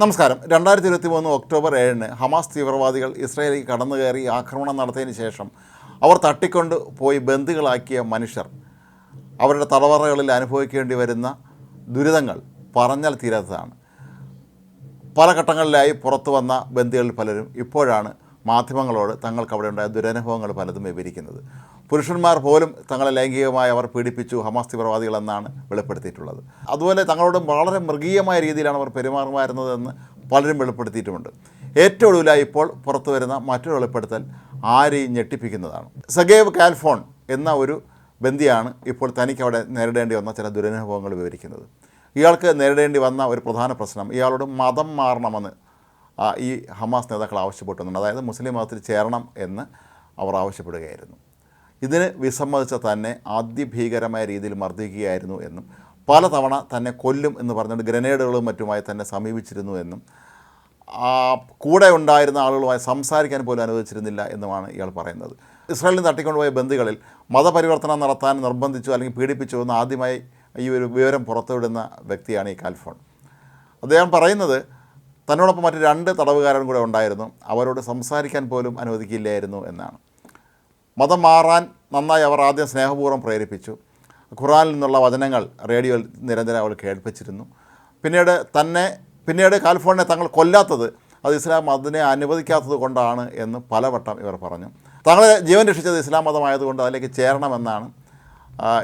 നമസ്കാരം. രണ്ടായിരത്തി ഇരുപത്തി മൂന്ന് ഒക്ടോബർ ഏഴിന് ഹമാസ് തീവ്രവാദികൾ ഇസ്രയേലിൽ കടന്നു കയറി ആക്രമണം നടത്തിയതിന് ശേഷം അവർ തട്ടിക്കൊണ്ട് പോയി ബന്ധുക്കളാക്കിയ മനുഷ്യർ. അവരുടെ തടവറകളിൽ അനുഭവിക്കേണ്ടി വരുന്ന ദുരിതങ്ങൾ പറഞ്ഞാൽ തീരാത്തതാണ്. പല ഘട്ടങ്ങളിലായി പുറത്തു വന്ന ബന്ദികളിൽ പലരും ഇപ്പോഴാണ് മാധ്യമങ്ങളോട് തങ്ങൾക്ക് അവിടെ ഉണ്ടായ ദുരനുഭവങ്ങൾ പലതും വിവരിക്കുന്നത്. പുരുഷന്മാർ പോലും തങ്ങളെ ലൈംഗികമായി അവർ പീഡിപ്പിച്ചു ഹമാസ് തീവ്രവാദികളെന്നാണ് വെളിപ്പെടുത്തിയിട്ടുള്ളത്. അതുപോലെ തങ്ങളോട് വളരെ മൃഗീയമായ രീതിയിലാണ് അവർ പെരുമാറുമായിരുന്നതെന്ന് പലരും വെളിപ്പെടുത്തിയിട്ടുമുണ്ട്. ഏറ്റവും ഒടുവിലായി ഇപ്പോൾ പുറത്തു വരുന്ന മറ്റൊരു വെളിപ്പെടുത്തൽ ആരെയും ഞെട്ടിപ്പിക്കുന്നതാണ്. സഗേവ് കാൽഫോൺ എന്ന ഒരു ബന്ധിയാണ് ഇപ്പോൾ തനിക്ക് അവിടെ നേരിടേണ്ടി വന്ന ചില ദുരനുഭവങ്ങൾ വിവരിക്കുന്നത്. ഇയാൾക്ക് നേരിടേണ്ടി വന്ന ഒരു പ്രധാന പ്രശ്നം ഇയാളോട് മതം മാറണമെന്ന് ഈ ഹമാസ് നേതാക്കൾ ആവശ്യപ്പെട്ടിട്ടുണ്ട്. അതായത് മുസ്ലിം മതത്തിൽ ചേരണം എന്ന് അവർ ആവശ്യപ്പെടുകയായിരുന്നു. ഇതിന് വിസമ്മതിച്ച തന്നെ അതിഭീകരമായ രീതിയിൽ മർദ്ദിക്കുകയായിരുന്നു എന്നും പലതവണ തന്നെ കൊല്ലും എന്ന് പറഞ്ഞുകൊണ്ട് ഗ്രനേഡുകളും മറ്റുമായി തന്നെ സമീപിച്ചിരുന്നു എന്നും കൂടെ ഉണ്ടായിരുന്ന ആളുകളുമായി സംസാരിക്കാൻ പോലും അനുവദിച്ചിരുന്നില്ല എന്നുമാണ് ഇയാൾ പറയുന്നത്. ഇസ്രായേലിൽ തട്ടിക്കൊണ്ടുപോയ ബന്ധുക്കളിൽ മതപരിവർത്തനം നടത്താൻ നിർബന്ധിച്ചു അല്ലെങ്കിൽ പീഡിപ്പിച്ചു എന്ന് ആദ്യമായി ഈ ഒരു വിവരം പുറത്തുവിടുന്ന വ്യക്തിയാണ് ഈ കാൽഫോൺ. അദ്ദേഹം പറയുന്നത് തന്നോടൊപ്പം മറ്റ് രണ്ട് തടവുകാരൻ കൂടെ ഉണ്ടായിരുന്നു. അവരോട് സംസാരിക്കാൻ പോലും അനുവദിക്കില്ലായിരുന്നു എന്നാണ്. മതം മാറാൻ നന്നായി അവർ ആദ്യം സ്നേഹപൂർവം പ്രേരിപ്പിച്ചു. ഖുറാനിൽ നിന്നുള്ള വചനങ്ങൾ റേഡിയോയിൽ നിരന്തരം അവൾ കേൾപ്പിച്ചിരുന്നു. പിന്നീട് തന്നെ പിന്നീട് കാലിഫോർണിയ തങ്ങൾ കൊല്ലാത്തത് അത് ഇസ്ലാം അതിനെ അനുവദിക്കാത്തത് കൊണ്ടാണ് എന്ന് പലവട്ടം ഇവർ പറഞ്ഞു. തങ്ങളെ ജീവൻ രക്ഷിച്ചത് ഇസ്ലാം മതമായതുകൊണ്ട് അതിലേക്ക് ചേരണമെന്നാണ്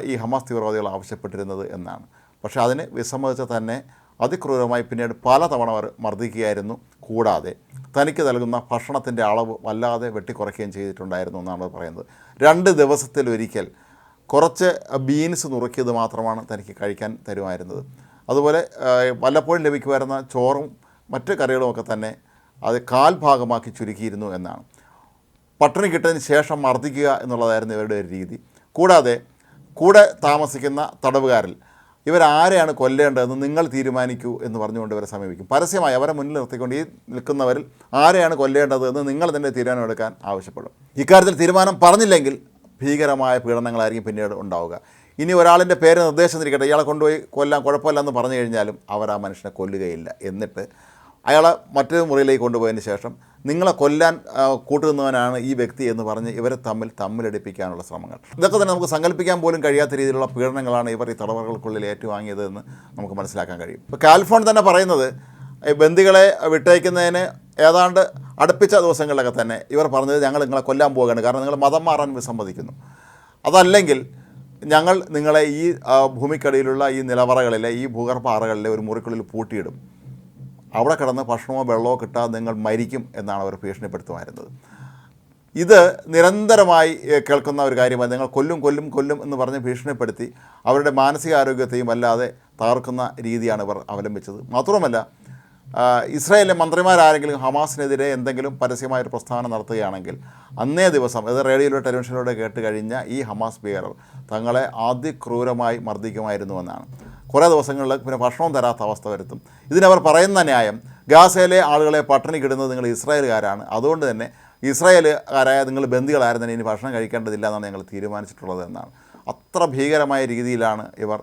ഈ ഹമാസ് തീവ്രവാദികൾ ആവശ്യപ്പെട്ടിരുന്നത് എന്നാണ്. പക്ഷേ അതിന് വിസമ്മതിച്ച തന്നെ അതിക്രൂരമായി പിന്നീട് പലതവണ അവർ മർദ്ദിക്കുകയായിരുന്നു. കൂടാതെ തനിക്ക് നൽകുന്ന ഭക്ഷണത്തിന്റെ അളവ് വല്ലാതെ വെട്ടിക്കുറയ്ക്കുകയും ചെയ്തിട്ടുണ്ടായിരുന്നു എന്നാണ് പറയുന്നത്. രണ്ട് ദിവസത്തിലൊരിക്കൽ കുറച്ച് ബീൻസ് നുറുക്കിയത് മാത്രമാണ് തനിക്ക് കഴിക്കാൻ തരുമായിരുന്നത്. അതുപോലെ വല്ലപ്പോഴും ലഭിക്കുമായിരുന്ന ചോറും മറ്റ് കറികളുമൊക്കെ തന്നെ അത് കാൽ ഭാഗമാക്കി ചുരുക്കിയിരുന്നു എന്നാണ്. പട്ടിണി കിട്ടതിന് ശേഷം മർദ്ദിക്കുക എന്നുള്ളതായിരുന്നു ഇവരുടെ ഒരു രീതി. കൂടാതെ കൂടെ താമസിക്കുന്ന തടവുകാരിൽ ഇവരാരെയാണ് കൊല്ലേണ്ടതെന്ന് നിങ്ങൾ തീരുമാനിക്കൂ എന്ന് പറഞ്ഞുകൊണ്ട് ഇവരെ സമീപിക്കും. പരസ്യമായി അവരെ മുന്നിൽ നിർത്തിക്കൊണ്ട് ഈ നിൽക്കുന്നവരിൽ ആരെയാണ് കൊല്ലേണ്ടതെന്ന് നിങ്ങൾ തന്നെ തീരുമാനമെടുക്കാൻ ആവശ്യപ്പെടും. ഇക്കാര്യത്തിൽ തീരുമാനം പറഞ്ഞില്ലെങ്കിൽ ഭീകരമായ പീഡനങ്ങളായിരിക്കും പിന്നീട് ഉണ്ടാവുക. ഇനി ഒരാളിന്റെ പേര് നിർദ്ദേശം തിരിക്കട്ടെ ഇയാളെ കൊണ്ടുപോയി കൊല്ലാൻ കുഴപ്പമില്ലെന്ന് പറഞ്ഞു കഴിഞ്ഞാലും അവർ ആ മനുഷ്യനെ കൊല്ലുകയില്ല. എന്നിട്ട് അയാളെ മറ്റൊരു മുറിയിലേക്ക് കൊണ്ടുപോയതിന് ശേഷം നിങ്ങളെ കൊല്ലാൻ കൂട്ടുന്നവനാണ് ഈ വ്യക്തി എന്ന് പറഞ്ഞ് ഇവരെ തമ്മിൽ തമ്മിലടിപ്പിക്കാനുള്ള ശ്രമങ്ങൾ. ഇതൊക്കെ തന്നെ നമുക്ക് സങ്കല്പിക്കാൻ പോലും കഴിയാത്ത രീതിയിലുള്ള പീഡനങ്ങളാണ് ഇവർ ഈ തടവറകൾക്കുള്ളിൽ ഏറ്റുവാങ്ങിയതെന്ന് നമുക്ക് മനസ്സിലാക്കാൻ കഴിയും. ഇപ്പോൾ കാൽഫോൺ തന്നെ പറയുന്നത് ബന്ദികളെ വിട്ടയക്കുന്നതിന് ഏതാണ്ട് അടുപ്പിച്ച ദിവസങ്ങളിലൊക്കെ തന്നെ ഇവർ പറഞ്ഞത് ഞങ്ങൾ നിങ്ങളെ കൊല്ലാൻ പോവുകയാണ് കാരണം നിങ്ങൾ മതം മാറാൻ വിസമ്മതിക്കുന്നു അതല്ലെങ്കിൽ ഞങ്ങൾ നിങ്ങളെ ഈ ഭൂമിക്കടിയിലുള്ള ഈ നിലവറകളിലെ ഈ ഭൂഗർഭ അറകളിലെ ഒരു മുറിക്കുള്ളിൽ പൂട്ടിയിടും. അവിടെ കിടന്ന് ഭക്ഷണമോ വെള്ളമോ കിട്ടാതെ നിങ്ങൾ മരിക്കും എന്നാണ് അവർ ഭീഷണിപ്പെടുത്തുമായിരുന്നത്. ഇത് നിരന്തരമായി കേൾക്കുന്ന ഒരു കാര്യമാണ് നിങ്ങൾ കൊല്ലും കൊല്ലും കൊല്ലും എന്ന് പറഞ്ഞ് ഭീഷണിപ്പെടുത്തി അവരുടെ മാനസികാരോഗ്യത്തെയും വല്ലാതെ തകർക്കുന്ന രീതിയാണ് ഇവർ അവലംബിച്ചത്. മാത്രമല്ല ഇസ്രായേലിലെ മന്ത്രിമാരാരെങ്കിലും ഹമാസിനെതിരെ എന്തെങ്കിലും പരസ്യമായൊരു പ്രസ്താവന നടത്തുകയാണെങ്കിൽ അന്നേ ദിവസം ഇത് റേഡിയോയിലോ ടെലിവിഷനിലൂടെ കേട്ട് കഴിഞ്ഞ ഈ ഹമാസ് ഭീകരർ തങ്ങളെ അതിക്രൂരമായി മർദ്ദിക്കുമായിരുന്നുവെന്നാണ് കുറേ ദിവസങ്ങളിൽ പിന്നെ ഭക്ഷണവും തരാത്ത അവസ്ഥ വരുത്തും. ഇതിനവർ പറയുന്ന ന്യായം ഗാസയിലെ ആളുകളെ പട്ടിണി കിടുന്നത് നിങ്ങൾ ഇസ്രായേലുകാരാണ് അതുകൊണ്ട് തന്നെ ഇസ്രായേലുകാരായ നിങ്ങൾ ബന്ദികളായിരുന്നെ ഇനി ഭക്ഷണം കഴിക്കേണ്ടതില്ല എന്നാണ് ഞങ്ങൾ തീരുമാനിച്ചിട്ടുള്ളത് എന്നാണ്. അത്ര ഭീകരമായ രീതിയിലാണ് ഇവർ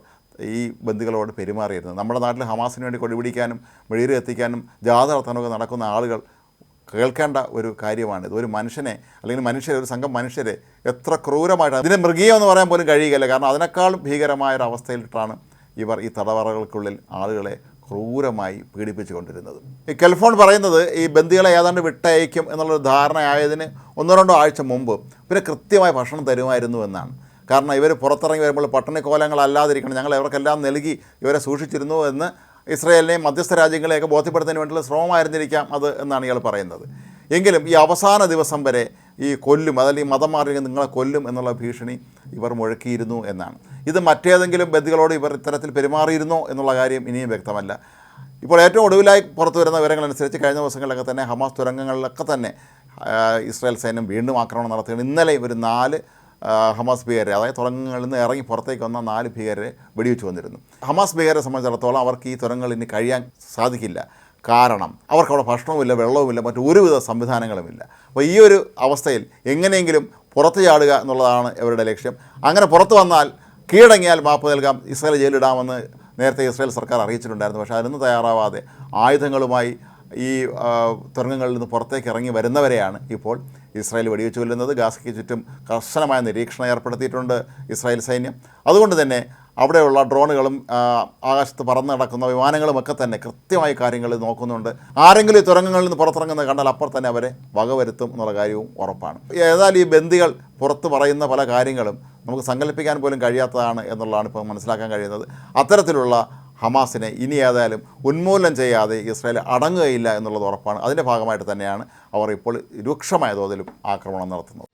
ഈ ബന്ദികളോട് പെരുമാറിയിരുന്നത്. നമ്മുടെ നാട്ടിൽ ഹമാസിന് വേണ്ടി കൊടിപിടിക്കാനും വെളിയിൽ എത്തിക്കാനും ജാഥ നടത്താനൊക്കെ നടക്കുന്ന ആളുകൾ കേൾക്കേണ്ട ഒരു കാര്യമാണിത് ഒരു മനുഷ്യനെ അല്ലെങ്കിൽ മനുഷ്യരെ ഒരു സംഘം മനുഷ്യരെ എത്ര ക്രൂരമായിട്ട് അതിനെ മൃഗീയം എന്ന് പറയാൻ പോലും കഴിയുകയില്ല. കാരണം അതിനേക്കാളും ഭീകരമായ ഒരു ഇവർ ഈ തടവറകൾക്കുള്ളിൽ ആളുകളെ ക്രൂരമായി പീഡിപ്പിച്ചുകൊണ്ടിരുന്നത്. ഈ കെൽഫോൺ പറയുന്നത് ഈ ബന്ദികളെ ഏതാണ്ട് വിട്ടയക്കും എന്നുള്ളൊരു ധാരണയായതിന് ഒന്നോ രണ്ടോ ആഴ്ച മുമ്പ് ഇവരെ കൃത്യമായ ഭക്ഷണം തരുമായിരുന്നു എന്നാണ്. കാരണം ഇവർ പുറത്തിറങ്ങി വരുമ്പോൾ പട്ടണിക്കോലങ്ങളല്ലാതിരിക്കണം ഞങ്ങൾ ഇവർക്കെല്ലാം നൽകി ഇവരെ സൂക്ഷിച്ചിരുന്നു എന്ന് ഇസ്രയേലിനെയും മധ്യസ്ഥ രാജ്യങ്ങളെയൊക്കെ ബോധ്യപ്പെടുത്തുന്നതിന് വേണ്ടിയുള്ള ശ്രമമായിരുന്നിരിക്കാം അത് എന്നാണ് ഇയാൾ പറയുന്നത്. എങ്കിലും ഈ അവസാന ദിവസം വരെ ഈ കൊല്ലും അതല്ലെങ്കിൽ മതം മാറി നിങ്ങളെ കൊല്ലും എന്നുള്ള ഭീഷണി ഇവർ മുഴക്കിയിരുന്നു എന്നാണ്. ഇത് മറ്റേതെങ്കിലും ബന്ധുക്കളോട് ഇവർ ഇത്തരത്തിൽ പെരുമാറിയിരുന്നോ എന്നുള്ള കാര്യം ഇനിയും വ്യക്തമല്ല. ഇപ്പോൾ ഏറ്റവും ഒടുവിലായി പുറത്തു വരുന്ന വിവരങ്ങളനുസരിച്ച് കഴിഞ്ഞ ദിവസങ്ങളിലൊക്കെ തന്നെ ഹമാസ് തുരങ്കങ്ങളിലൊക്കെ തന്നെ ഇസ്രായേൽ സൈന്യം വീണ്ടും ആക്രമണം നടത്തുകയാണ്. ഇന്നലെ ഒരു നാല് ഹമാസ് ഭീകരരെ അതായത് തുരങ്കങ്ങളിൽ നിന്ന് ഇറങ്ങി പുറത്തേക്ക് വന്ന നാല് ഭീകരരെ വെടിവെച്ച് വന്നിരുന്നു. ഹമാസ് ഭീകരരെ സംബന്ധിച്ചിടത്തോളം അവർക്ക് ഈ തുരങ്കങ്ങളിൽ ഇനി കഴിയാൻ സാധിക്കില്ല. കാരണം അവർക്ക് അവിടെ ഭക്ഷണവുമില്ല വെള്ളവുമില്ല മറ്റു ഒരുവിധ സംവിധാനങ്ങളുമില്ല. അപ്പോൾ ഈ ഒരു അവസ്ഥയിൽ എങ്ങനെയെങ്കിലും പുറത്ത് ചാടുക എന്നുള്ളതാണ് ഇവരുടെ ലക്ഷ്യം. അങ്ങനെ പുറത്ത് വന്നാൽ കീഴടങ്ങിയാൽ മാപ്പ് നൽകാം. ഇസ്രായേൽ ജയിലിടാമെന്ന് നേരത്തെ ഇസ്രായേൽ സർക്കാർ അറിയിച്ചിട്ടുണ്ടായിരുന്നു. പക്ഷേ അതിനൊന്നും തയ്യാറാവാതെ ആയുധങ്ങളുമായി ഈ തുരങ്കങ്ങളിൽ നിന്ന് പുറത്തേക്ക് ഇറങ്ങി വരുന്നവരെയാണ് ഇപ്പോൾ ഇസ്രായേൽ വെടിവെച്ച് കൊല്ലുന്നത്. ഗാസയ്ക്ക് ചുറ്റും കർശനമായ നിരീക്ഷണം ഏർപ്പെടുത്തിയിട്ടുണ്ട് ഇസ്രായേൽ സൈന്യം. അതുകൊണ്ട് തന്നെ അവിടെയുള്ള ഡ്രോണുകളും ആകാശത്ത് പറന്ന് നടക്കുന്ന വിമാനങ്ങളുമൊക്കെ തന്നെ കൃത്യമായി കാര്യങ്ങൾ നോക്കുന്നുണ്ട്. ആരെങ്കിലും തുരങ്കങ്ങളിൽ നിന്ന് പുറത്തിറങ്ങുന്നത് കണ്ടാൽ അപ്പോൾ തന്നെ അവരെ വകവരുത്തും എന്നുള്ള കാര്യവും ഉറപ്പാണ്. ഏതായാലും ഈ ബന്ദികൾ പുറത്ത് പറയുന്ന പല കാര്യങ്ങളും നമുക്ക് സങ്കല്പിക്കാൻ പോലും കഴിയാത്തതാണ് എന്നുള്ളതാണ് ഇപ്പോൾ മനസ്സിലാക്കാൻ കഴിയുന്നത്. അത്തരത്തിലുള്ള ഹമാസിനെ ഇനി ഏതായാലും ഉന്മൂലനം ചെയ്യാതെ ഇസ്രായേൽ അടങ്ങുകയില്ല എന്നുള്ളത് ഉറപ്പാണ്. അതിന്റെ ഭാഗമായിട്ട് തന്നെയാണ് അവർ ഇപ്പോൾ രൂക്ഷമായ തോതിലും ആക്രമണം നടത്തുന്നത്.